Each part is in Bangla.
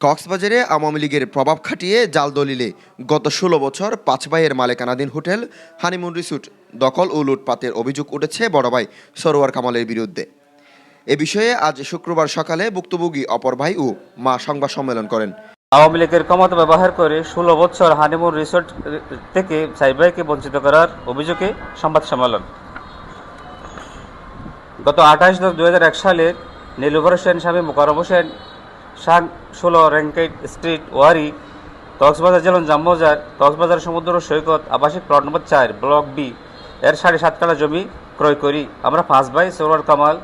কক্সবাজারে আওয়ামী লীগের প্রভাব খাটিয়ে জাল দলিলে গত ষোলো বছর পাঁচ ভাইয়ের মালিকানাধীন হোটেল হানিমুন রিসুট দখল ও লুটপাতের অভিযোগ উঠেছে বড় ভাই সরোয়ার কামালের বিরুদ্ধে। এ বিষয়ে আজ শুক্রবার সকালে ভুক্তভোগী অপর ভাই ও মা সংবাদ সম্মেলন করেন। আওয়ামী লীগের ক্ষমতা ব্যবহার করে ষোলো বছর হানিমুন রিসোর্ট থেকে সাইবাইকে বঞ্চিত করার অভিযোগে সংবাদ সম্মেলন। গত আঠাশ দশ দু সালের নীলুভর হোসেন স্বামী মোকারম হোসেন শাহ ষোলো র্যাঙ্কেট স্ট্রিট, ওয়ারি, কক্সবাজার, জেলন, জামবাজার, কক্সবাজার, সমুদ্র, সৈকত, আবাসিক প্লট নম্বর চার, ব্লক বি। এর সাড়ে সাত কাঠা জমি ক্রয় করি। আমরা পাঁচ ভাই সৌরর কামাল,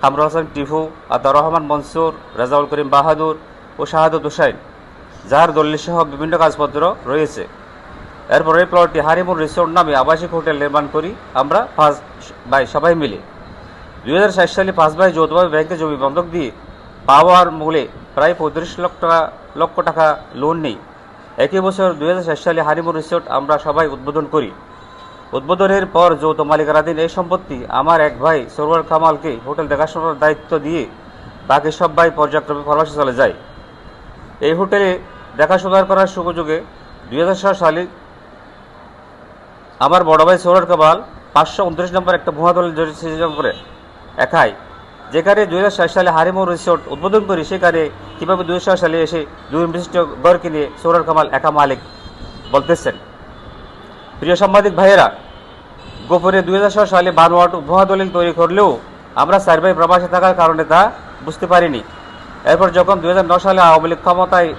কামরুল হাসান, টিফু আতার রহমান, মনসুর, রাজাউল করিম বাহাদুর ও শাহাদত হুসাইন, যার দলিল সহ বিভিন্ন কাগজপত্র রয়েছে। এরপর এই প্লটটি হারিমুর রিসোর্ট নামে আবাসিক হোটেল নির্মাণ করি। আমরা পাঁচ ভাই সবাই মিলে। দুই হাজার ষাট সালে পাঁচ ভাই যৌথভাবে ব্যাংকে জমি বন্ধক দিয়ে পাওয়ার মূলে প্রায় পঁয়ত্রিশ লক্ষ টাকা লক্ষ টাকা লোন নেই। একই বছর দুই হাজার ষাট সালে হারিমুর রিসোর্ট আমরা সবাই উদ্বোধন করি। উদ্বোধনের পর যৌথ মালিকানাধীন এই সম্পত্তি আমার এক ভাই সরোয়ার কামালকে হোটেল দেখাশোনার দায়িত্ব দিয়ে বাকি সব ভাই পর্যায়ক্রমে ফরমাসে চলে যায়। এই হোটেলে দেখাশোনা করার সুযোগে দুই হাজার ছয় সালে আমার বড় ভাই সৌরভ কামাল পাঁচশো উনত্রিশ নম্বর একটা দল জড়িত করে একাই। যেখানে দু হাজার ছয় সালে হারিমোর রিসোর্ট উদ্বোধন করি, সেখানে কীভাবে দুই সালে এসে দুই বিশিষ্ট গড় কিনে সৌরভ কামাল একা মালিক বলতেছেন। প্রিয় সাংবাদিক ভাইয়েরা, গোপনে দুই হাজার সালে বানোয়াট ভুয়া দলিল তৈরি করলেও আমরা সার্ভে প্রবাসে থাকার কারণে তা বুঝতে পারিনি। এরপর যখন দুই সালে আওয়ামী লীগ ক্ষমতায়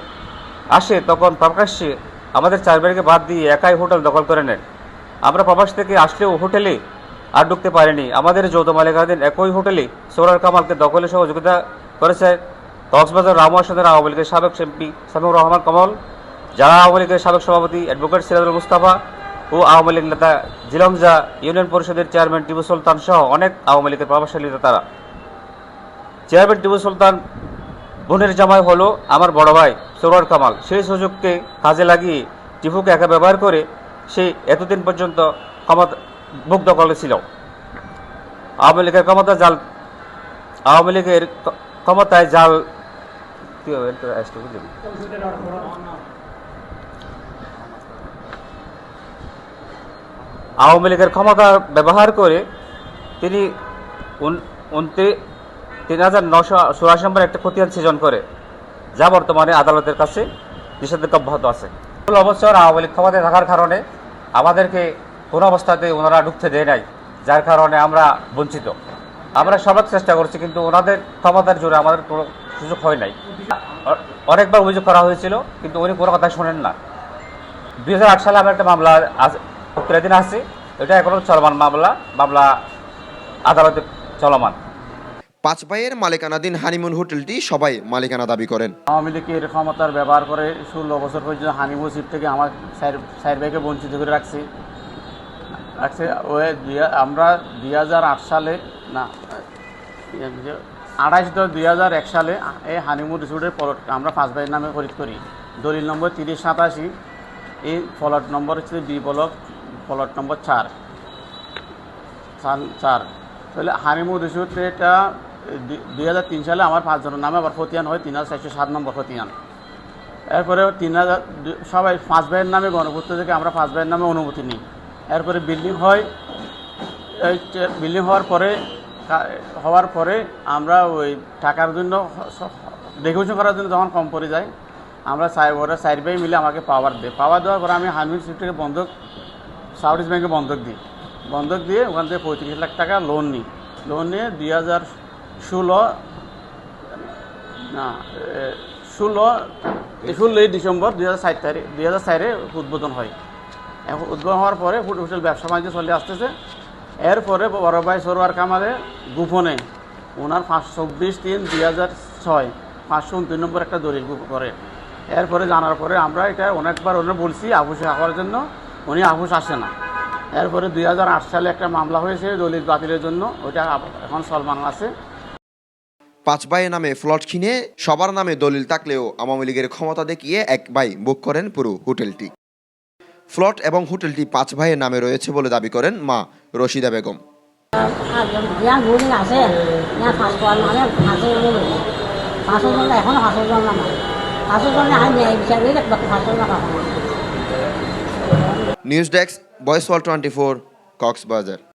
আসে, তখন প্রকাশ্যে আমাদের চারবাড়িকে বাদ দিয়ে একাই হোটেল দখল করে নেন। আমরা প্রবাস থেকে আসলেও হোটেলে আর ঢুকতে পারিনি। আমাদের যৌথ মালিকাধীন একই হোটেলে সৌরার কামালকে দখলে সহযোগিতা করেছে কক্সবাজার রামহাসনের আওয়ামী লীগের সাবেক এমপি সামিউর রহমান কমল, যারা আওয়ামী লীগের সাবেক সভাপতি অ্যাডভোকেট সিরাজুল মুস্তাফা ও আওয়ামী লীগ নেতা জিলংজা ইউনিয়ন পরিষদের চেয়ারম্যান টিপু সুলতান সহ অনেক আওয়ামী লীগের প্রভাবশালী নেতারা চেয়ারম্যান টিপু সুলতান বোনের জামাই হলো আমার বড় ভাই সৌরর কামাল। সেই সুযোগকে কাজে লাগিয়ে টিপুকে একা ব্যবহার করে সে এতদিন পর্যন্ত ক্ষমতা বুক দখলে ছিল আওয়ামী লীগের ক্ষমতা জাল আওয়ামী লীগের ক্ষমতায় জাল কি হবে? একটু আসতে বুঝলি? আওয়ামী লীগের ক্ষমতা ব্যবহার করে তিনি তিন হাজার নশো চুরাশি নম্বর একটা খতিয়ান সৃজন করে, যা বর্তমানে আদালতের কাছে নিষেধাজ্ঞা অব্যাহত আছে বছর আওয়ামী লীগ ক্ষমতায় থাকার কারণে আমাদেরকে কোনো অবস্থাতে ওনারা ঢুকতে দেয় নাই, যার কারণে আমরা বঞ্চিত আমরা সবার চেষ্টা করছি, কিন্তু ওনাদের ক্ষমতার জোরে আমাদের সুযোগ হয় নাই। অনেকবার অভিযোগ করা হয়েছিল কিন্তু উনি কোনো কথা শোনেন না। দুই হাজার আট সালে আমার একটা মামলা আছে প্রক্রিয়াধীন আছে। এটা এখনও চলমান মামলা মামলা আদালতে চলমান। পাঁচ ভাইয়ের মালিকানাধীন হানিমুন হোটেলটি সবাই মালিকানা দাবি করেন। আওয়ামী লীগের ক্ষমতার ব্যবহার করে ষোলো বছর পর্যন্ত হানিমুন সিট থেকে আমার সাইড ভাইকে বঞ্চিত করে রাখছি। রাখছে ও আমরা দুই হাজার আট সালে না আঠাইশ দশ দুই হাজার এক সালে এই হানিমুন রিসোর্টের প্লট আমরা পাঁচ ভাইয়ের নামে খরিদ করি। দলিল নম্বর তিরিশ সাতাশি এই প্লট নম্বর হচ্ছে বি ব্লক প্লট নম্বর চার। চার- তাহলে হানিমুন রিসোর্ট এটা দুই হাজার তিন সালে আমার পাঁচজনের নামে আবার খতিয়ান হয়, তিন হাজার চারশো সাত নম্বর খতিয়ান। এরপরে তিন হাজার সবাই পাঁচ ভাইয়ের নামে গণপূর্ত থেকে আমরা পাঁচ ভাইয়ের নামে অনুমতি নিই। এরপরে বিল্ডিং হয় বিল্ডিং হওয়ার পরে হওয়ার পরে আমরা ওই টাকার জন্য ডেকোরেশন করার জন্য যখন কম পড়ে যায়, আমরা ওরা সাইড মিলে আমাকে পাওয়ার দেয়। পাওয়ার দেওয়ার পরে আমি হানমিন সিফটকে বন্ধক সাউথ ইস্ট ব্যাংকে বন্ধক দিই। বন্ধক দিয়ে ওখান থেকে পঁয়ত্রিশ লাখ টাকা লোন নিই। লোন নিয়ে দুই হাজার ষোলো, না ষোলো ষোলোই ডিসেম্বর দুই হাজার ষাট তারিখ দুই হাজার চারে উদ্বোধন হয়। এখন উদ্বোধন হওয়ার পরে ফুড হোটেল ব্যবসা বাণিজ্য চলে আসতেছে। এরপরে বড় ভাই সরোয়ার কামালে গোপনে, ওনার পাঁচশো চব্বিশ তিন দুই হাজার ছয় পাঁচশো উনত্রিশ নম্বর একটা দলিল করে। এরপরে জানার পরে আমরা এটা অনেকবার ওনার বলছি আবুসে হওয়ার জন্য উনি আবুস আসে না। এরপরে দুই হাজার আট সালে একটা মামলা হয়েছে দলিল বাতিলের জন্য, ওইটা এখন সলমান আছে। পাঁচ ভাইয়ের নামে ফ্লট কিনে, সবার নামে দলিল থাকলেও আওয়ামী লীগের ক্ষমতা দেখিয়ে এক ভাই বুক করেন পুরো হোটেলটি। ফ্লট এবং হোটেলটি পাঁচ ভাইয়ের নামে রয়েছে বলে দাবি করেন মা রশিদা বেগম। নিউজ ডেস্ক বয়েস ওয়াল টোয়েন্টি ফোর, কক্সবাজার।